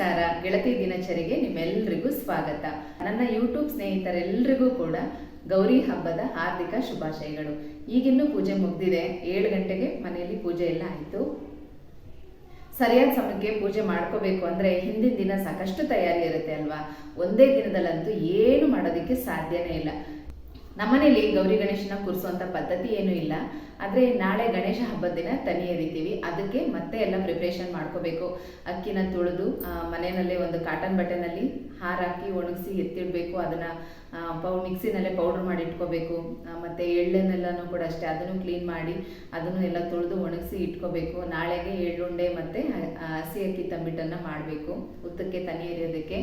ನಮಸ್ಕಾರ. ಗೆಳತಿ ದಿನಚರಿಗೆ ನಿಮ್ಮೆಲ್ಲರಿಗೂ ಸ್ವಾಗತ. ನನ್ನ ಯೂಟ್ಯೂಬ್ ಸ್ನೇಹಿತರೆಲ್ಲರಿಗೂ ಕೂಡ ಗೌರಿ ಹಬ್ಬದ ಹಾರ್ದಿಕ ಶುಭಾಶಯಗಳು. ಈಗಿನ್ನೂ ಪೂಜೆ ಮುಗ್ದಿದೆ. ಏಳು ಗಂಟೆಗೆ ಮನೆಯಲ್ಲಿ ಪೂಜೆ ಎಲ್ಲ ಆಯಿತು. ಸರಿಯಾದ ಸಮಯಕ್ಕೆ ಪೂಜೆ ಮಾಡ್ಕೋಬೇಕು ಅಂದ್ರೆ ಹಿಂದಿನ ದಿನ ಸಾಕಷ್ಟು ತಯಾರಿ ಇರುತ್ತೆ ಅಲ್ವಾ? ಒಂದೇ ದಿನದಲ್ಲಂತೂ ಏನು ಮಾಡೋದಕ್ಕೆ ಸಾಧ್ಯನೇ ಇಲ್ಲ. ನಮ್ಮನೇಲಿ ಗೌರಿ ಗಣೇಶನ ಕೂರಿಸುವಂಥ ಪದ್ಧತಿ ಏನೂ ಇಲ್ಲ. ಆದರೆ ನಾಳೆ ಗಣೇಶ ಹಬ್ಬದ ದಿನ ತನಿ ಎರಿತೀವಿ. ಅದಕ್ಕೆ ಮತ್ತೆ ಎಲ್ಲ ಪ್ರಿಪ್ರೇಷನ್ ಮಾಡ್ಕೋಬೇಕು. ಅಕ್ಕಿನ ತುಳಿದು ಮನೆಯಲ್ಲೇ ಒಂದು ಕಾಟನ್ ಬಟ್ಟೆನಲ್ಲಿ ಹಾರಾಕಿ ಒಣಗಿಸಿ ಎತ್ತಿಡಬೇಕು. ಅದನ್ನು ಪೌ, ಮಿಕ್ಸಿನಲ್ಲೇ ಪೌಡ್ರ್ ಮಾಡಿ ಇಟ್ಕೋಬೇಕು. ಮತ್ತು ಎಳ್ಳನ್ನೆಲ್ಲನೂ ಕೂಡ ಅಷ್ಟೇ. ಅದನ್ನು ಕ್ಲೀನ್ ಮಾಡಿ, ಅದನ್ನು ಎಲ್ಲ ತುಳಿದು ಒಣಗಿಸಿ ಇಟ್ಕೋಬೇಕು. ನಾಳೆಗೆ ಎಳ್ಳುಂಡೆ ಮತ್ತು ಹಸಿ ಅಕ್ಕಿ ತಂಬಿಟ್ಟನ್ನು ಮಾಡಬೇಕು. ಉತ್ತಕ್ಕೆ ತನಿ ಎರಿಯೋದಕ್ಕೆ.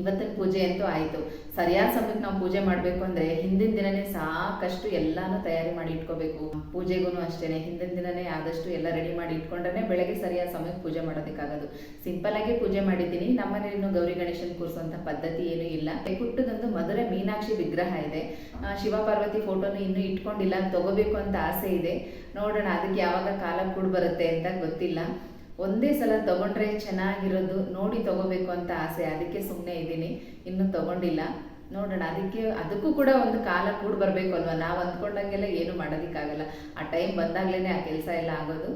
ಇವತ್ತಿನ ಪೂಜೆ ಅಂತೂ ಆಯಿತು. ಸರಿಯಾದ ಸಮಯಕ್ಕೆ ನಾವು ಪೂಜೆ ಮಾಡಬೇಕು ಅಂದರೆ ಹಿಂದಿನ ದಿನನೇ ಸಾಕಷ್ಟು ಎಲ್ಲಾನು ತಯಾರಿ ಮಾಡಿ ಇಟ್ಕೋಬೇಕು. ಪೂಜೆಗೂ ಅಷ್ಟೇ ಹಿಂದಿನ ದಿನನೇ ಆದಷ್ಟು ಎಲ್ಲ ರೆಡಿ ಮಾಡಿ ಇಟ್ಕೊಂಡ್ರೆ ಬೆಳಗ್ಗೆ ಸರಿಯಾದ ಸಮಯಕ್ಕೆ ಪೂಜೆ ಮಾಡೋದಕ್ಕಾಗೋದು. ಸಿಂಪಲ್ ಆಗಿ ಪೂಜೆ ಮಾಡಿದ್ದೀನಿ. ನಮ್ಮನೇಲಿ ಗೌರಿ ಗಣೇಶನ್ ಕೂರಿಸುವಂಥ ಪದ್ಧತಿ ಏನೂ ಇಲ್ಲ. ಹುಟ್ಟದೊಂದು ಮಧುರೆ ಮೀನಾಕ್ಷಿ ವಿಗ್ರಹ ಇದೆ. ಶಿವ ಪಾರ್ವತಿ ಫೋಟೋನು ಇನ್ನೂ ಇಟ್ಕೊಂಡಿಲ್ಲ ತಗೋಬೇಕು ಅಂತ ಆಸೆ ಇದೆ. ನೋಡೋಣ, ಅದಕ್ಕೆ ಯಾವಾಗ ಕಾಲ ಕೂಡ ಬರುತ್ತೆ ಅಂತ ಗೊತ್ತಿಲ್ಲ. ಒಂದೇ ಸಲ ತಗೊಂಡ್ರೆ ಚೆನ್ನಾಗಿರೋದು ನೋಡಿ ತಗೋಬೇಕು ಅಂತ ಆಸೆ. ಅದಕ್ಕೆ ಸುಮ್ಮನೆ ಇದ್ದೀನಿ. ಇನ್ನೂ ತಗೊಂಡಿಲ್ಲ. ನೋಡೋಣ. ಅದಕ್ಕೆ, ಅದಕ್ಕೂ ಕೂಡ ಒಂದು ಕಾಲ ಕೂಡ ಬರಬೇಕು ಅಲ್ವಾ? ನಾವು ಅಂದ್ಕೊಂಡಂಗೆಲ್ಲ ಏನು ಮಾಡೋದಕ್ಕಾಗಲ್ಲ. ಆ ಟೈಮ್ ಬಂದಾಗಲೇ ಆ ಕೆಲಸ ಎಲ್ಲ ಆಗೋದು.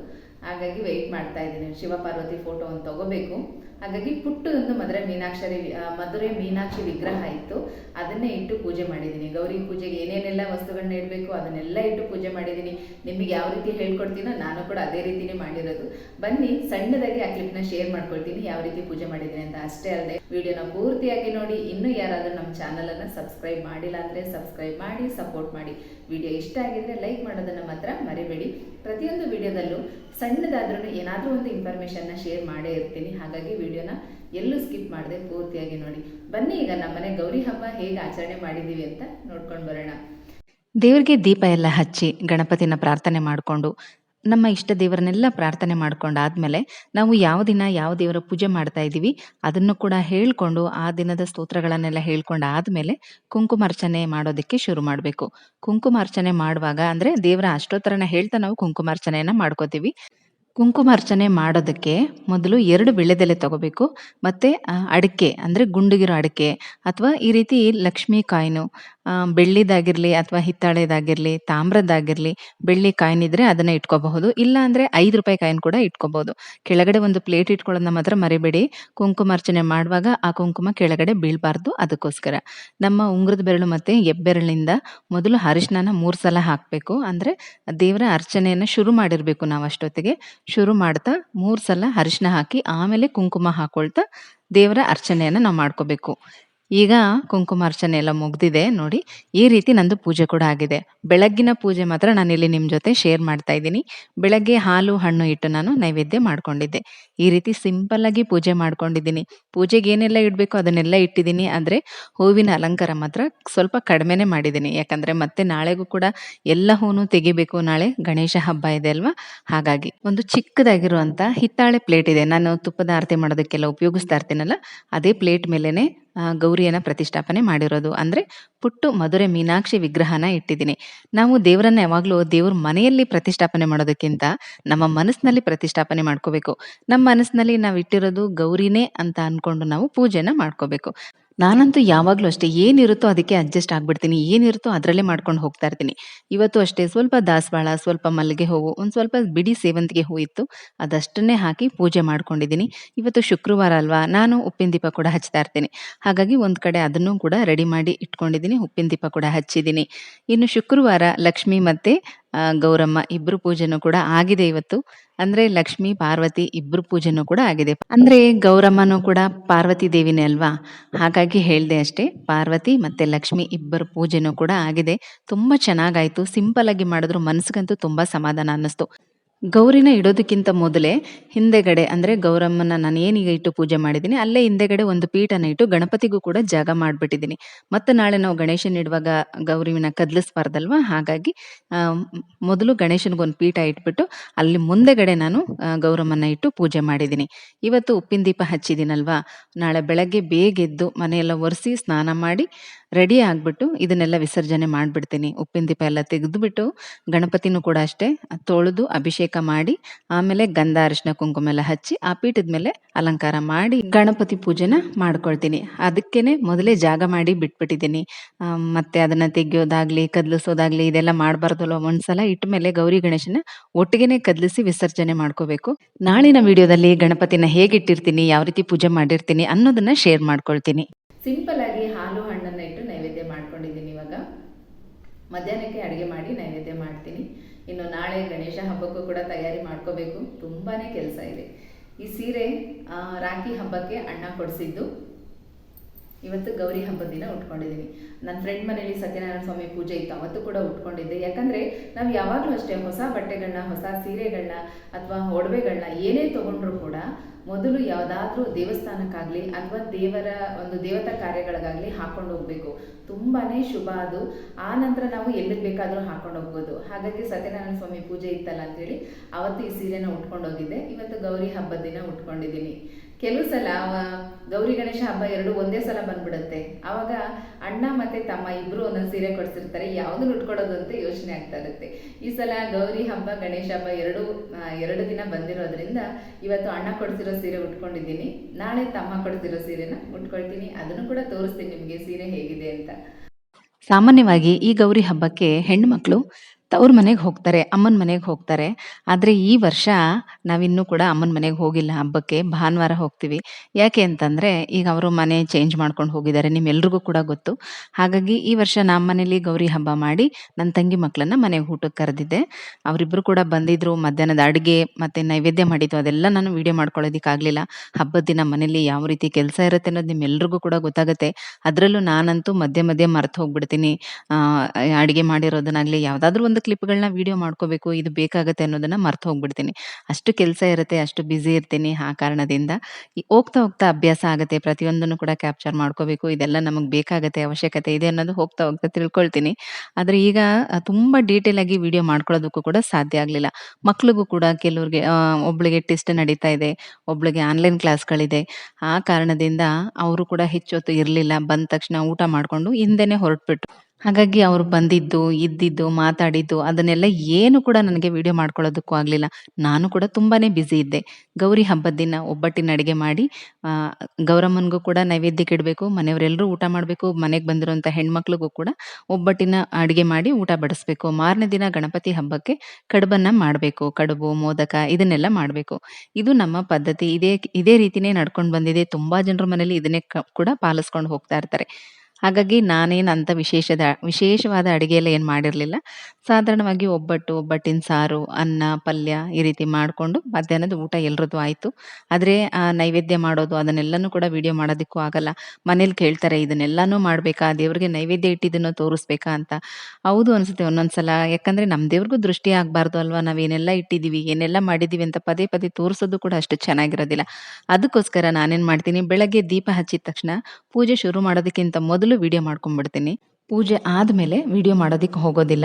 ಹಾಗಾಗಿ ವೆಯ್ಟ್ ಮಾಡ್ತಾ ಇದ್ದೀನಿ. ಶಿವ ಪಾರ್ವತಿ ಫೋಟೋ ಒಂದು ತಗೋಬೇಕು. ಹಾಗಾಗಿ ಪುಟ್ಟದೊಂದು ಮಧುರೆ ಮೀನಾಕ್ಷರಿ ಮಧುರೆ ಮೀನಾಕ್ಷಿ ವಿಗ್ರಹ ಇತ್ತು. ಅದನ್ನೇ ಇಟ್ಟು ಪೂಜೆ ಮಾಡಿದ್ದೀನಿ. ಗೌರಿ ಪೂಜೆಗೆ ಏನೇನೆಲ್ಲ ವಸ್ತುಗಳನ್ನ ಇಡಬೇಕು ಅದನ್ನೆಲ್ಲ ಇಟ್ಟು ಪೂಜೆ ಮಾಡಿದ್ದೀನಿ. ನಿಮಗೆ ಯಾವ ರೀತಿ ಹೇಳ್ಕೊಡ್ತೀನೋ ನಾನು ಕೂಡ ಅದೇ ರೀತಿನೇ ಮಾಡಿರೋದು. ಬನ್ನಿ, ಸಣ್ಣದಾಗಿ ಆ ಕ್ಲಿಪ್ನ ಶೇರ್ ಮಾಡ್ಕೊಳ್ತೀನಿ. ಯಾವ ರೀತಿ ಪೂಜೆ ಮಾಡಿದ್ದೀನಿ ಅಂತ ಅಷ್ಟೇ ಅಲ್ಲದೆ ವಿಡಿಯೋನ ಪೂರ್ತಿಯಾಗಿ ನೋಡಿ. ಇನ್ನೂ ಯಾರಾದರೂ ನಮ್ಮ ಚಾನಲನ್ನು ಸಬ್ಸ್ಕ್ರೈಬ್ ಮಾಡಿಲ್ಲ ಅಂದರೆ ಸಬ್ಸ್ಕ್ರೈಬ್ ಮಾಡಿ ಸಪೋರ್ಟ್ ಮಾಡಿ. ವಿಡಿಯೋ ಇಷ್ಟ ಆಗಿದ್ರೆ ಲೈಕ್ ಮಾಡೋದನ್ನು ಮಾತ್ರ ಮರಿಬೇಡಿ. ಪ್ರತಿಯೊಂದು ವಿಡಿಯೋದಲ್ಲೂ ಸಣ್ಣದಾದ್ರೂ ಏನಾದರೂ ಒಂದು ಇನ್ಫಾರ್ಮೇಷನ್ನ ಶೇರ್ ಮಾಡೇ ಇರ್ತೀನಿ. ಹಾಗಾಗಿ ವಿಡಿಯೋನ ಎಲ್ಲೂ ಸ್ಕಿಪ್ ಮಾಡದೆ ಪೂರ್ತಿಯಾಗಿ ನೋಡಿ. ಬನ್ನಿ ಈಗ ನಮ್ಮನೆ ಗೌರಿ ಹಬ್ಬ ಹೇಗೆ ಆಚರಣೆ ಮಾಡಿದ್ದೀವಿ ಅಂತ ನೋಡ್ಕೊಂಡು ಬರೋಣ. ದೇವ್ರಿಗೆ ದೀಪ ಎಲ್ಲ ಹಚ್ಚಿ ಗಣಪತಿನ ಪ್ರಾರ್ಥನೆ ಮಾಡಿಕೊಂಡು ನಮ್ಮ ಇಷ್ಟ ದೇವರನ್ನೆಲ್ಲ ಪ್ರಾರ್ಥನೆ ಮಾಡ್ಕೊಂಡಾದ್ಮೇಲೆ ನಾವು ಯಾವ ದಿನ ಯಾವ ದೇವರ ಪೂಜೆ ಮಾಡ್ತಾ ಇದ್ದೀವಿ, ಅದನ್ನು ಕೂಡ ಹೇಳ್ಕೊಂಡು ಆ ದಿನದ ಸ್ತೋತ್ರಗಳನ್ನೆಲ್ಲ ಹೇಳ್ಕೊಂಡಾದ್ಮೇಲೆ ಕುಂಕುಮಾರ್ಚನೆ ಮಾಡೋದಕ್ಕೆ ಶುರು ಮಾಡಬೇಕು. ಕುಂಕುಮಾರ್ಚನೆ ಮಾಡುವಾಗ ಅಂದರೆ ದೇವರ ಅಷ್ಟೋತ್ತರನ ಹೇಳ್ತಾ ನಾವು ಕುಂಕುಮಾರ್ಚನೆಯನ್ನು ಮಾಡ್ಕೋತೀವಿ. ಕುಂಕುಮಾರ್ಚನೆ ಮಾಡೋದಕ್ಕೆ ಮೊದಲು ಎರಡು ವೀಳ್ಯದೆಲೆ ತಗೋಬೇಕು. ಮತ್ತು ಅಡಿಕೆ, ಅಂದರೆ ಗುಂಡುಗಿರೋ ಅಡಿಕೆ, ಅಥವಾ ಈ ರೀತಿ ಲಕ್ಷ್ಮೀ ಕಾಯಿನು ಬೆಳ್ಳಿದಾಗಿರಲಿ ಅಥವಾ ಹಿತ್ತಾಳೆದಾಗಿರಲಿ ತಾಮ್ರದ್ದಾಗಿರಲಿ ಬೆಳ್ಳಿ ಕಾಯಿನ್ ಇದ್ದರೆ ಅದನ್ನ ಇಟ್ಕೋಬಹುದು. ಇಲ್ಲ ಅಂದರೆ ಐದು ರೂಪಾಯಿ ಕಾಯಿನ್ ಕೂಡ ಇಟ್ಕೋಬಹುದು. ಕೆಳಗಡೆ ಒಂದು ಪ್ಲೇಟ್ ಇಟ್ಕೊಳ್ಳೋದನ್ನ ಮಾತ್ರ ಮರಿಬೇಡಿ. ಕುಂಕುಮಾರ್ಚನೆ ಮಾಡುವಾಗ ಆ ಕುಂಕುಮ ಕೆಳಗಡೆ ಬೀಳಬಾರ್ದು ಅದಕ್ಕೋಸ್ಕರ. ನಮ್ಮ ಉಂಗುರದ ಬೆರಳು ಮತ್ತು ಎಬ್ಬೆರಳಿಂದ ಮೊದಲು ಅರಿಶಿನ ಮೂರು ಸಲ ಹಾಕಬೇಕು. ಅಂದರೆ ದೇವರ ಅರ್ಚನೆಯನ್ನು ಶುರು ಮಾಡಿರಬೇಕು ನಾವು ಅಷ್ಟೊತ್ತಿಗೆ ಶುರು ಮಾಡ್ತಾ ಮೂರು ಸಲ ಅರಿಶಿನ ಹಾಕಿ ಆಮೇಲೆ ಕುಂಕುಮ ಹಾಕೊಳ್ತಾ ದೇವರ ಅರ್ಚನೆಯನ್ನ ನಾವು ಮಾಡ್ಕೋಬೇಕು. ಈಗ ಕುಂಕುಮ ಅರ್ಚನೆ ಎಲ್ಲ ಮುಗ್ದಿದೆ ನೋಡಿ, ಈ ರೀತಿ ನಂದು ಪೂಜೆ ಕೂಡ ಆಗಿದೆ. ಬೆಳಗ್ಗಿನ ಪೂಜೆ ಮಾತ್ರ ನಾನು ಇಲ್ಲಿ ನಿಮ್ಮ ಜೊತೆ ಶೇರ್ ಮಾಡ್ತಾ ಇದ್ದೀನಿ. ಬೆಳಗ್ಗೆ ಹಾಲು, ಹಣ್ಣು ಇಟ್ಟು ನಾನು ನೈವೇದ್ಯ ಮಾಡ್ಕೊಂಡಿದ್ದೆ. ಈ ರೀತಿ ಸಿಂಪಲ್ ಆಗಿ ಪೂಜೆ ಮಾಡ್ಕೊಂಡಿದ್ದೀನಿ. ಪೂಜೆಗೆ ಏನೆಲ್ಲ ಇಡಬೇಕು ಅದನ್ನೆಲ್ಲ ಇಟ್ಟಿದ್ದೀನಿ. ಅಂದರೆ ಹೂವಿನ ಅಲಂಕಾರ ಮಾತ್ರ ಸ್ವಲ್ಪ ಕಡಿಮೆನೇ ಮಾಡಿದ್ದೀನಿ. ಯಾಕಂದರೆ ಮತ್ತೆ ನಾಳೆಗೂ ಕೂಡ ಎಲ್ಲ ಹೂನು ತೆಗಿಬೇಕು. ನಾಳೆ ಗಣೇಶ ಹಬ್ಬ ಇದೆ ಅಲ್ವಾ? ಹಾಗಾಗಿ ಒಂದು ಚಿಕ್ಕದಾಗಿರುವಂಥ ಹಿತ್ತಾಳೆ ಪ್ಲೇಟ್ ಇದೆ. ನಾನು ತುಪ್ಪದ ಆರತಿ ಮಾಡೋದಕ್ಕೆಲ್ಲ ಉಪಯೋಗಿಸ್ತಾ ಇರ್ತೀನಲ್ಲ, ಅದೇ ಪ್ಲೇಟ್ ಮೇಲೇ ಗೌರಿಯನ್ನು ಗೌರಿಯನ್ನ ಪ್ರತಿಷ್ಠಾಪನೆ ಮಾಡಿರೋದು. ಅಂದ್ರೆ ಪುಟ್ಟು ಮಧುರೆ ಮೀನಾಕ್ಷಿ ವಿಗ್ರಹನ ಇಟ್ಟಿದ್ದೀನಿ. ನಾವು ದೇವರನ್ನ ಯಾವಾಗಲೂ ದೇವ್ರ ಮನೆಯಲ್ಲಿ ಪ್ರತಿಷ್ಠಾಪನೆ ಮಾಡೋದಕ್ಕಿಂತ ನಮ್ಮ ಮನಸ್ಸಿನಲ್ಲಿ ಪ್ರತಿಷ್ಠಾಪನೆ ಮಾಡ್ಕೋಬೇಕು. ನಮ್ಮ ಮನಸ್ಸಿನಲ್ಲಿ ನಾವು ಇಟ್ಟಿರೋದು ಗೌರಿನೇ ಅಂತ ಅನ್ಕೊಂಡು ನಾವು ಪೂಜೆನ ಮಾಡ್ಕೋಬೇಕು. ನಾನಂತೂ ಯಾವಾಗಲೂ ಅಷ್ಟೇ, ಏನಿರುತ್ತೋ ಅದಕ್ಕೆ ಅಡ್ಜಸ್ಟ್ ಆಗ್ಬಿಡ್ತೀನಿ, ಏನಿರುತ್ತೋ ಅದರಲ್ಲೇ ಮಾಡ್ಕೊಂಡು ಹೋಗ್ತಾ ಇರ್ತೀನಿ. ಇವತ್ತು ಅಷ್ಟೇ, ಸ್ವಲ್ಪ ದಾಸವಾಳ, ಸ್ವಲ್ಪ ಮಲ್ಲಿಗೆ ಹೂವು, ಒಂದು ಸ್ವಲ್ಪ ಬಿಡಿ ಸೇವಂತಿಗೆ ಹೂ ಇತ್ತು, ಅದಷ್ಟನ್ನೇ ಹಾಕಿ ಪೂಜೆ ಮಾಡ್ಕೊಂಡಿದ್ದೀನಿ. ಇವತ್ತು ಶುಕ್ರವಾರ ಅಲ್ವಾ, ನಾನು ಉಪ್ಪಿನ ದೀಪ ಕೂಡ ಹಚ್ತಾ ಇರ್ತೀನಿ. ಹಾಗಾಗಿ ಒಂದು ಕಡೆ ಅದನ್ನು ಕೂಡ ರೆಡಿ ಮಾಡಿ ಇಟ್ಕೊಂಡಿದ್ದೀನಿ, ಉಪ್ಪಿನ ದೀಪ ಕೂಡ ಹಚ್ಚಿದ್ದೀನಿ. ಇನ್ನು ಶುಕ್ರವಾರ ಲಕ್ಷ್ಮಿ ಮತ್ತೆ ಗೌರಮ್ಮ, ಇಬ್ರು ಪೂಜೆನೂ ಕೂಡ ಆಗಿದೆ ಇವತ್ತು. ಅಂದ್ರೆ ಲಕ್ಷ್ಮಿ, ಪಾರ್ವತಿ ಇಬ್ರು ಪೂಜೆನೂ ಕೂಡ ಆಗಿದೆ. ಅಂದ್ರೆ ಗೌರಮ್ಮನೂ ಕೂಡ ಪಾರ್ವತಿ ದೇವಿನೇ ಅಲ್ವಾ? ಹಾಗಾಗಿ ಹೇಳ್ದೆ ಅಷ್ಟೇ, ಪಾರ್ವತಿ ಮತ್ತೆ ಲಕ್ಷ್ಮಿ ಇಬ್ಬರು ಪೂಜೆನೂ ಕೂಡ ಆಗಿದೆ. ತುಂಬಾ ಚೆನ್ನಾಗಾಯ್ತು ಸಿಂಪಲ್ ಆಗಿ ಮಾಡಿದ್ರು, ಮನ್ಸಿಗಂತೂ ತುಂಬಾ ಸಮಾಧಾನ ಅನ್ನಿಸ್ತು. ಗೌರಿನ ಇಡೋದಕ್ಕಿಂತ ಮೊದಲೇ ಹಿಂದೆಗಡೆ, ಅಂದರೆ ಗೌರಮ್ಮನ ನಾನು ಏನೀಗ ಇಟ್ಟು ಪೂಜೆ ಮಾಡಿದ್ದೀನಿ, ಅಲ್ಲೇ ಹಿಂದೆಗಡೆ ಒಂದು ಪೀಠನ ಇಟ್ಟು ಗಣಪತಿಗೂ ಕೂಡ ಜಾಗ ಮಾಡಿಬಿಟ್ಟಿದ್ದೀನಿ. ಮತ್ತು ನಾಳೆ ನಾವು ಗಣೇಶನ ಇಡುವಾಗ ಗೌರಿವಿನ ಕದಲಿಸ್ಬಾರ್ದಲ್ವ ಹಾಗಾಗಿ ಮೊದಲು ಗಣೇಶನಿಗೊಂದು ಪೀಠ ಇಟ್ಬಿಟ್ಟು ಅಲ್ಲಿ ಮುಂದೆಗಡೆ ನಾನು ಗೌರಮ್ಮನ ಇಟ್ಟು ಪೂಜೆ ಮಾಡಿದ್ದೀನಿ. ಇವತ್ತು ಉಪ್ಪಿನ ದೀಪ ಹಚ್ಚಿದ್ದೀನಲ್ವಾ? ನಾಳೆ ಬೆಳಗ್ಗೆ ಬೇಗೆದ್ದು ಮನೆಯೆಲ್ಲ ಒರೆಸಿ ಸ್ನಾನ ಮಾಡಿ ರೆಡಿ ಆಗಿಬಿಟ್ಟು ಇದನ್ನೆಲ್ಲ ವಿಸರ್ಜನೆ ಮಾಡಿಬಿಡ್ತೀನಿ. ಉಪ್ಪಿನ ದೀಪ ಎಲ್ಲ ತೆಗೆದುಬಿಟ್ಟು ಗಣಪತಿನೂ ಕೂಡ ಅಷ್ಟೇ ತೊಳೆದು ಅಭಿಷೇಕ ಮಾಡಿ, ಆಮೇಲೆ ಗಂಧ ಅರಿಶಿನ ಕುಂಕುಮ ಎಲ್ಲ ಹಚ್ಚಿ ಆ ಪೀಠದ ಮೇಲೆ ಅಲಂಕಾರ ಮಾಡಿ ಗಣಪತಿ ಪೂಜೆನ ಮಾಡ್ಕೊಳ್ತೀನಿ. ಅದಕ್ಕೇನೆ ಮೊದಲೇ ಜಾಗ ಮಾಡಿ ಬಿಟ್ಬಿಟ್ಟಿದ್ದೀನಿ. ಮತ್ತೆ ಅದನ್ನ ತೆಗೆಯೋದಾಗ್ಲಿ, ಕದಲಿಸೋದಾಗ್ಲಿ ಇದೆಲ್ಲ ಮಾಡಬಾರ್ದಲ್ವ ಒಂದ್ಸಲ? ಇಟ್ಟ ಮೇಲೆ ಗೌರಿ ಗಣೇಶನ ಒಟ್ಟಿಗೆನೆ ಕದಲಿಸಿ ವಿಸರ್ಜನೆ ಮಾಡ್ಕೋಬೇಕು. ನಾಳಿನ ವಿಡಿಯೋದಲ್ಲಿ ಗಣಪತಿನ ಹೇಗಿಟ್ಟಿರ್ತೀನಿ, ಯಾವ ರೀತಿ ಪೂಜೆ ಮಾಡಿರ್ತೀನಿ ಅನ್ನೋದನ್ನ ಶೇರ್ ಮಾಡ್ಕೊಳ್ತೀನಿ. ಸಿಂಪಲ್ ಆಗಿ ಹಾಲು ಹಣ್ಣನ್ನು ಇಟ್ಟು ನೈವೇದ್ಯ ಮಾಡ್ಕೊಂಡಿದ್ದೀನಿ ಇವಾಗ ಮಧ್ಯಾಹ್ನಕ್ಕೆ ಅಡುಗೆ ಮಾಡಿ ನೈವೇದ್ಯ ಮಾಡ್ತೀನಿ. ಇನ್ನು ನಾಳೆ ಗಣೇಶ ಹಬ್ಬಕ್ಕೂ ಕೂಡ ತಯಾರಿ ಮಾಡ್ಕೋಬೇಕು. ತುಂಬಾ ಕೆಲಸ ಇದೆ. ಈ ಸೀರೆ ರಾಖಿ ಹಬ್ಬಕ್ಕೆ ಅಣ್ಣ ಕೊಡಿಸಿದ್ದು. ಇವತ್ತು ಗೌರಿ ಹಬ್ಬದ ದಿನ ಉಟ್ಕೊಂಡಿದ್ದೀನಿ ನನ್ನ ಫ್ರೆಂಡ್ ಮನೇಲಿ ಸತ್ಯನಾರಾಯಣ ಸ್ವಾಮಿ ಪೂಜೆ ಇತ್ತು, ಅವತ್ತು ಕೂಡ ಉಟ್ಕೊಂಡಿದ್ದೆ. ಯಾಕಂದರೆ ನಾವು ಯಾವಾಗಲೂ ಅಷ್ಟೇ ಹೊಸ ಬಟ್ಟೆಗಳನ್ನ ಹೊಸ ಸೀರೆಗಳನ್ನ ಅಥವಾ ಒಡವೆಗಳನ್ನ ಏನೇ ತೊಗೊಂಡ್ರೂ ಕೂಡ ಮೊದಲು ಯಾವುದಾದ್ರೂ ದೇವಸ್ಥಾನಕ್ಕಾಗಲಿ ಅಥವಾ ದೇವರ ಒಂದು ದೇವತಾ ಕಾರ್ಯಗಳಿಗಾಗಲಿ ಹಾಕೊಂಡು ಹೋಗಬೇಕು. ತುಂಬಾ ಶುಭ ಅದು. ಆ ನಂತರ ನಾವು ಎಲ್ಲಿಗೆ ಬೇಕಾದರೂ ಹಾಕೊಂಡು ಹೋಗ್ಬೋದು. ಹಾಗಾಗಿ ಸತ್ಯನಾರಾಯಣ ಸ್ವಾಮಿ ಪೂಜೆ ಇತ್ತಲ್ಲ ಅಂತೇಳಿ ಅವತ್ತು ಈ ಸೀರೆನ ಉಟ್ಕೊಂಡು ಹೋಗಿದ್ದೆ ಇವತ್ತು ಗೌರಿ ಹಬ್ಬದ ದಿನ ಉಟ್ಕೊಂಡಿದ್ದೀನಿ ಕೆಲವು ಸಲ ಗೌರಿ ಗಣೇಶ ಹಬ್ಬ ಎರಡು ಒಂದೇ ಸಲ ಬಂದ್ಬಿಡುತ್ತೆ. ಆವಾಗ ಅಣ್ಣ ಮತ್ತೆ ತಮ್ಮ ಇಬ್ರು ಒಂದೊಂದು ಸೀರೆ ಕೊಡ್ಸಿರ್ತಾರೆ, ಯಾವ್ದು ಉಟ್ಕೊಳ್ಳೋದು ಅಂತ ಯೋಚನೆ ಆಗ್ತಾ ಇರುತ್ತೆ. ಈ ಸಲ ಗೌರಿ ಹಬ್ಬ, ಗಣೇಶ ಹಬ್ಬ ಎರಡು ಎರಡು ದಿನ ಬಂದಿರೋದ್ರಿಂದ ಇವತ್ತು ಅಣ್ಣ ಕೊಡ್ಸಿರೋ ಸೀರೆ ಉಟ್ಕೊಂಡಿದ್ದೀನಿ. ನಾಳೆ ತಮ್ಮ ಕೊಡ್ಸಿರೋ ಸೀರೆನ ಉಟ್ಕೊಳ್ತೀನಿ. ಅದನ್ನು ಕೂಡ ತೋರಿಸ್ತೀನಿ ನಿಮಗೆ ಸೀರೆ ಹೇಗಿದೆ ಅಂತ. ಸಾಮಾನ್ಯವಾಗಿ ಈ ಗೌರಿ ಹಬ್ಬಕ್ಕೆ ಹೆಣ್ಮಕ್ಳು ತವ್ರ ಮನೆಗೆ ಹೋಗ್ತಾರೆ, ಅಮ್ಮನ ಮನೆಗೆ ಹೋಗ್ತಾರೆ. ಆದರೆ ಈ ವರ್ಷ ನಾವಿನ್ನೂ ಕೂಡ ಅಮ್ಮನ ಮನೆಗೆ ಹೋಗಿಲ್ಲ, ಹಬ್ಬಕ್ಕೆ ಭಾನುವಾರ ಹೋಗ್ತೀವಿ. ಯಾಕೆ ಅಂತಂದರೆ ಈಗ ಅವರು ಮನೆ ಚೇಂಜ್ ಮಾಡ್ಕೊಂಡು ಹೋಗಿದ್ದಾರೆ, ನಿಮ್ಮೆಲ್ರಿಗೂ ಕೂಡ ಗೊತ್ತು. ಹಾಗಾಗಿ ಈ ವರ್ಷ ನಮ್ಮ ಮನೇಲಿ ಗೌರಿ ಹಬ್ಬ ಮಾಡಿ ನನ್ನ ತಂಗಿ ಮಕ್ಕಳನ್ನ ಮನೆಗೆ ಊಟಕ್ಕೆ ಕರೆದಿದ್ದೆ. ಅವರಿಬ್ಬರು ಕೂಡ ಬಂದಿದ್ರು, ಮಧ್ಯಾಹ್ನದ ಅಡುಗೆ ಮತ್ತು ನೈವೇದ್ಯ ಮಾಡಿದ್ದು, ಅದೆಲ್ಲ ನಾನು ವೀಡಿಯೋ ಮಾಡ್ಕೊಳ್ಳೋದಕ್ಕಾಗಲಿಲ್ಲ. ಹಬ್ಬದ ದಿನ ಮನೇಲಿ ಯಾವ ರೀತಿ ಕೆಲಸ ಇರುತ್ತೆ ಅನ್ನೋದು ನಿಮ್ಮೆಲ್ರಿಗೂ ಕೂಡ ಗೊತ್ತಾಗುತ್ತೆ. ಅದರಲ್ಲೂ ನಾನಂತೂ ಮಧ್ಯೆ ಮಧ್ಯೆ ಮರೆತು ಹೋಗ್ಬಿಡ್ತೀನಿ. ಅಡುಗೆ ಮಾಡಿರೋದನ್ನಾಗಲಿ ಯಾವುದಾದ್ರೂ ಒಂದು ಕ್ಲಿಪ್ಗಳನ್ನ ವಿಡಿಯೋ ಮಾಡ್ಕೋಬೇಕು, ಇದು ಬೇಕಾಗುತ್ತೆ ಅನ್ನೋದನ್ನ ಮರ್ತು ಹೋಗ್ಬಿಡ್ತೀನಿ. ಅಷ್ಟು ಕೆಲಸ ಇರುತ್ತೆ, ಅಷ್ಟು ಬ್ಯುಸಿ ಇರ್ತೀನಿ ಆ ಕಾರಣದಿಂದ. ಹೋಗ್ತಾ ಹೋಗ್ತಾ ಅಭ್ಯಾಸ ಆಗುತ್ತೆ, ಪ್ರತಿಯೊಂದನ್ನು ಕೂಡ ಕ್ಯಾಪ್ಚರ್ ಮಾಡ್ಕೋಬೇಕು, ಇದೆಲ್ಲ ನಮಗೆ ಬೇಕಾಗುತ್ತೆ ಅವಶ್ಯಕತೆ ಇದೆ ಅನ್ನೋದು ಹೋಗ್ತಾ ಹೋಗ್ತಾ ತಿಳ್ಕೊಳ್ತೀನಿ. ಆದ್ರೆ ಈಗ ತುಂಬಾ ಡೀಟೇಲ್ ಆಗಿ ವಿಡಿಯೋ ಮಾಡ್ಕೊಳ್ಳೋದಕ್ಕೂ ಕೂಡ ಸಾಧ್ಯ ಆಗಲಿಲ್ಲ. ಮಕ್ಳಿಗೂ ಕೂಡ ಕೆಲವ್ರಿಗೆ ಒಬ್ಳಿಗೆ ಟೆಸ್ಟ್ ನಡೀತಾ ಇದೆ, ಒಬ್ಳಿಗೆ ಆನ್ಲೈನ್ ಕ್ಲಾಸ್ಗಳಿದೆ ಆ ಕಾರಣದಿಂದ ಅವರು ಕೂಡ ಹೆಚ್ಚೊತ್ತು ಇರಲಿಲ್ಲ, ಬಂದ ತಕ್ಷಣ ಊಟ ಮಾಡಿಕೊಂಡು ಹಿಂದೆನೆ ಹೊರಟ್ಬಿಟ್ರು. ಹಾಗಾಗಿ ಅವ್ರು ಬಂದಿದ್ದು ಇದ್ದಿದ್ದು ಮಾತಾಡಿದ್ದು ಅದನ್ನೆಲ್ಲ ಏನು ಕೂಡ ನನಗೆ ವಿಡಿಯೋ ಮಾಡ್ಕೊಳ್ಳೋದಕ್ಕೂ ಆಗಲಿಲ್ಲ. ನಾನು ಕೂಡ ತುಂಬಾ ಬ್ಯುಸಿ ಇದ್ದೆ. ಗೌರಿ ಹಬ್ಬದ ದಿನ ಒಬ್ಬಟ್ಟಿನ ಅಡುಗೆ ಮಾಡಿ ಆ, ಗೌರಮ್ಮನಿಗೂ ಕೂಡ ನೈವೇದ್ಯಕ್ಕೆ ಇಡಬೇಕು ಮನೆಯವರೆಲ್ಲರೂ ಊಟ ಮಾಡಬೇಕು ಮನೆಗೆ ಬಂದಿರುವಂಥ ಹೆಣ್ಮಕ್ಳಿಗೂ ಕೂಡ ಒಬ್ಬಟ್ಟಿನ ಅಡುಗೆ ಮಾಡಿ ಊಟ ಬಡಿಸ್ಬೇಕು. ಮಾರನೇ ದಿನ ಗಣಪತಿ ಹಬ್ಬಕ್ಕೆ ಕಡುಬನ್ನ ಮಾಡಬೇಕು ಕಡುಬು ಮೋದಕ ಇದನ್ನೆಲ್ಲ ಮಾಡಬೇಕು. ಇದು ನಮ್ಮ ಪದ್ಧತಿ. ಇದೇ ಇದೇ ರೀತಿನೇ ನಡ್ಕೊಂಡು ಬಂದಿದೆ. ತುಂಬ ಜನರ ಮನೇಲಿ ಇದನ್ನೇ ಕೂಡ ಪಾಲಿಸ್ಕೊಂಡು ಹೋಗ್ತಾ ಇರ್ತಾರೆ. ಹಾಗಾಗಿ ನಾನೇನು ಅಂಥ ವಿಶೇಷದ, ವಿಶೇಷವಾದ ಅಡುಗೆಯಲ್ಲ ಏನು ಮಾಡಿರಲಿಲ್ಲ. ಸಾಧಾರಣವಾಗಿ ಒಬ್ಬಟ್ಟು, ಒಬ್ಬಟ್ಟಿನ ಸಾರು, ಅನ್ನ, ಪಲ್ಯ ಈ ರೀತಿ ಮಾಡಿಕೊಂಡು ಮಧ್ಯಾಹ್ನದ ಊಟ ಎಲ್ಲರದ್ದು ಆಯಿತು. ಆದರೆ ನೈವೇದ್ಯ ಮಾಡೋದು ಅದನ್ನೆಲ್ಲನೂ ಕೂಡ ವಿಡಿಯೋ ಮಾಡೋದಕ್ಕೂ ಆಗಲ್ಲ. ಮನೇಲಿ ಕೇಳ್ತಾರೆ, ಇದನ್ನೆಲ್ಲನೂ ಮಾಡಬೇಕಾ? ದೇವ್ರಿಗೆ ನೈವೇದ್ಯ ಇಟ್ಟಿದ್ದನ್ನು ತೋರಿಸ್ಬೇಕಾ? ಅಂತ. ಹೌದು ಅನಿಸುತ್ತೆ ಒಂದೊಂದು ಸಲ ಯಾಕಂದರೆ ನಮ್ಮ ದೇವ್ರಿಗೂ ದೃಷ್ಟಿ ಆಗಬಾರ್ದು ಅಲ್ವಾ? ನಾವೇನೆಲ್ಲ ಇಟ್ಟಿದ್ದೀವಿ ಏನೆಲ್ಲ ಮಾಡಿದ್ದೀವಿ ಅಂತ ಪದೇ ಪದೇ ತೋರಿಸೋದು ಕೂಡ ಅಷ್ಟು ಚೆನ್ನಾಗಿರೋದಿಲ್ಲ. ಅದಕ್ಕೋಸ್ಕರ ನಾನೇನು ಮಾಡ್ತೀನಿ, ಬೆಳಗ್ಗೆ ದೀಪ ಹಚ್ಚಿದ ತಕ್ಷಣ ಪೂಜೆ ಶುರು ಮಾಡೋದಕ್ಕಿಂತ ಮೊದಲು ವಿಡಿಯೋ ಮಾಡ್ಕೊಂಡ್ಬಿಡ್ತೀನಿ. ಪೂಜೆ ಆದಮೇಲೆ ವಿಡಿಯೋ ಮಾಡೋದಕ್ಕೆ ಹೋಗೋದಿಲ್ಲ.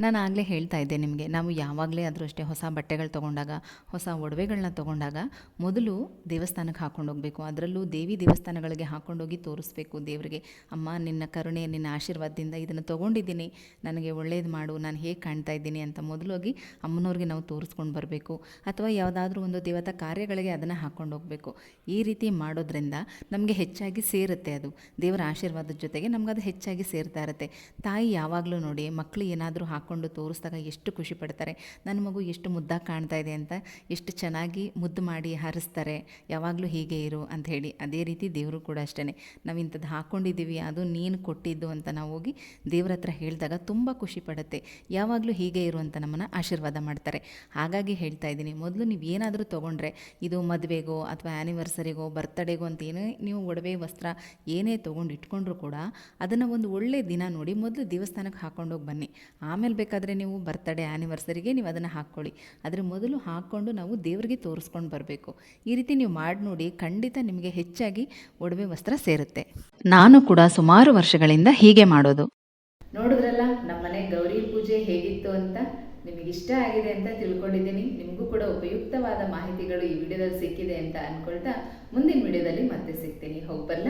ನಾನು ಆಗಲೇ ಹೇಳ್ತಾ ಇದ್ದೆ ನಿಮಗೆ, ನಾವು ಯಾವಾಗಲೇ ಆದರೂ ಅಷ್ಟೇ ಹೊಸ ಬಟ್ಟೆಗಳು ತೊಗೊಂಡಾಗ, ಹೊಸ ಒಡವೆಗಳನ್ನ ತೊಗೊಂಡಾಗ ಮೊದಲು ದೇವಸ್ಥಾನಕ್ಕೆ ಹಾಕೊಂಡು ಹೋಗಬೇಕು. ಅದರಲ್ಲೂ ದೇವಿ ದೇವಸ್ಥಾನಗಳಿಗೆ ಹಾಕೊಂಡೋಗಿ ತೋರಿಸ್ಬೇಕು. ದೇವರಿಗೆ, ಅಮ್ಮ, ನಿನ್ನ ಕರುಣೆ, ನಿನ್ನ ಆಶೀರ್ವಾದದಿಂದ ಇದನ್ನು ತೊಗೊಂಡಿದ್ದೀನಿ. ನನಗೆ ಒಳ್ಳೇದು ಮಾಡು. ನಾನು ಹೇಗೆ ಕಾಣ್ತಾ ಇದ್ದೀನಿ? ಅಂತ ಮೊದಲು ಹೋಗಿ ಅಮ್ಮನವ್ರಿಗೆ ನಾವು ತೋರಿಸ್ಕೊಂಡು ಬರಬೇಕು. ಅಥವಾ ಯಾವುದಾದ್ರೂ ಒಂದು ದೇವತಾ ಕಾರ್ಯಗಳಿಗೆ ಅದನ್ನು ಹಾಕ್ಕೊಂಡು ಹೋಗಬೇಕು. ಈ ರೀತಿ ಮಾಡೋದ್ರಿಂದ ನಮಗೆ ಹೆಚ್ಚಾಗಿ ಸೇರುತ್ತೆ ಅದು. ದೇವರ ಆಶೀರ್ವಾದದ ಜೊತೆಗೆ ನಮಗದು ಹೆಚ್ಚಾಗಿ ಸೇರ್ತಾ ಇರುತ್ತೆ. ತಾಯಿ ಯಾವಾಗಲೂ ನೋಡಿ ಮಕ್ಕಳು ಏನಾದರೂ ಹಾಕ್ಕೊಂಡು ತೋರಿಸಿದಾಗ ಎಷ್ಟು ಖುಷಿ ಪಡ್ತಾರೆ. ನನ್ನ ಮಗು ಎಷ್ಟು ಮುದ್ದಾಗಿ ಕಾಣ್ತಾ ಇದೆ ಅಂತ ಎಷ್ಟು ಚೆನ್ನಾಗಿ ಮುದ್ದು ಮಾಡಿ ಹರಿಸ್ತಾರೆ. ಯಾವಾಗಲೂ ಹೀಗೆ ಇರು ಅಂತ ಹೇಳಿ. ಅದೇ ರೀತಿ ದೇವರು ಕೂಡ ಅಷ್ಟೇ ನಾವು ಇಂಥದ್ದು ಹಾಕ್ಕೊಂಡಿದ್ದೀವಿ ಅದು ನೀನು ಕೊಟ್ಟಿದ್ದು ಅಂತ ನಾವು ಹೋಗಿ ದೇವ್ರ ಹತ್ರ ಹೇಳಿದಾಗ ತುಂಬ ಖುಷಿ ಪಡುತ್ತೆ. ಯಾವಾಗಲೂ ಹೀಗೆ ಇರು ಅಂತ ನಮ್ಮನ್ನು ಆಶೀರ್ವಾದ ಮಾಡ್ತಾರೆ. ಹಾಗಾಗಿ ಹೇಳ್ತಾ ಇದ್ದೀನಿ, ಮೊದಲು ನೀವು ಏನಾದರೂ ತೊಗೊಂಡ್ರೆ ಇದು ಮದುವೆಗೋ ಅಥವಾ ಆ್ಯನಿವರ್ಸರಿಗೋ ಬರ್ತಡೇಗೋ ಅಂತ ಏನೇ ನೀವು ಒಡವೆ, ವಸ್ತ್ರ ಏನೇ ತೊಗೊಂಡು ಇಟ್ಕೊಂಡ್ರೂ ಕೂಡ ಅದನ್ನು ಒಂದು ಒಳ್ಳೆಯ ದಿನ ನೋಡಿ ಮೊದಲು ದೇವಸ್ಥಾನಕ್ಕೆ ಹಾಕೊಂಡೋಗಿ ಬನ್ನಿ. ಆಮೇಲೆ ಬೇಕಾದರೆ ನೀವು ಬರ್ತಡೇ ಆ್ಯನಿವರ್ಸರಿಗೆ ನೀವು ಅದನ್ನು ಹಾಕ್ಕೊಳ್ಳಿ. ಅದರ ಮೊದಲು ಹಾಕ್ಕೊಂಡು ನಾವು ದೇವರಿಗೆ ತೋರಿಸ್ಕೊಂಡು ಬರಬೇಕು. ಈ ರೀತಿ ನೀವು ಮಾಡಿ ನೋಡಿ ಖಂಡಿತ ನಿಮಗೆ ಹೆಚ್ಚಾಗಿ ಒಡವೆ ವಸ್ತ್ರ ಸೇರುತ್ತೆ. ನಾನು ಕೂಡ ಸುಮಾರು ವರ್ಷಗಳಿಂದ ಹೀಗೆ ಮಾಡೋದು. ನೋಡಿದ್ರಲ್ಲ, ನಮ್ಮನೆ ಗೌರಿ ಪೂಜೆ ಹೇಗಿತ್ತು ಅಂತ ನಿಮಗೆ ಇಷ್ಟ ಆಗಿದೆ ಅಂತ ತಿಳ್ಕೊಂಡಿದ್ದೀನಿ. ನಿಮಗೂ ಕೂಡ ಉಪಯುಕ್ತವಾದ ಮಾಹಿತಿಗಳು ಈ ವಿಡಿಯೋದಲ್ಲಿ ಸಿಕ್ಕಿದೆ ಅಂತ ಅನ್ಕೊಳ್ತಾ ಮುಂದಿನ ವಿಡಿಯೋದಲ್ಲಿ ಮತ್ತೆ ಸಿಗ್ತೀನಿ. ಹೋಗ್ಬಲ್ಲ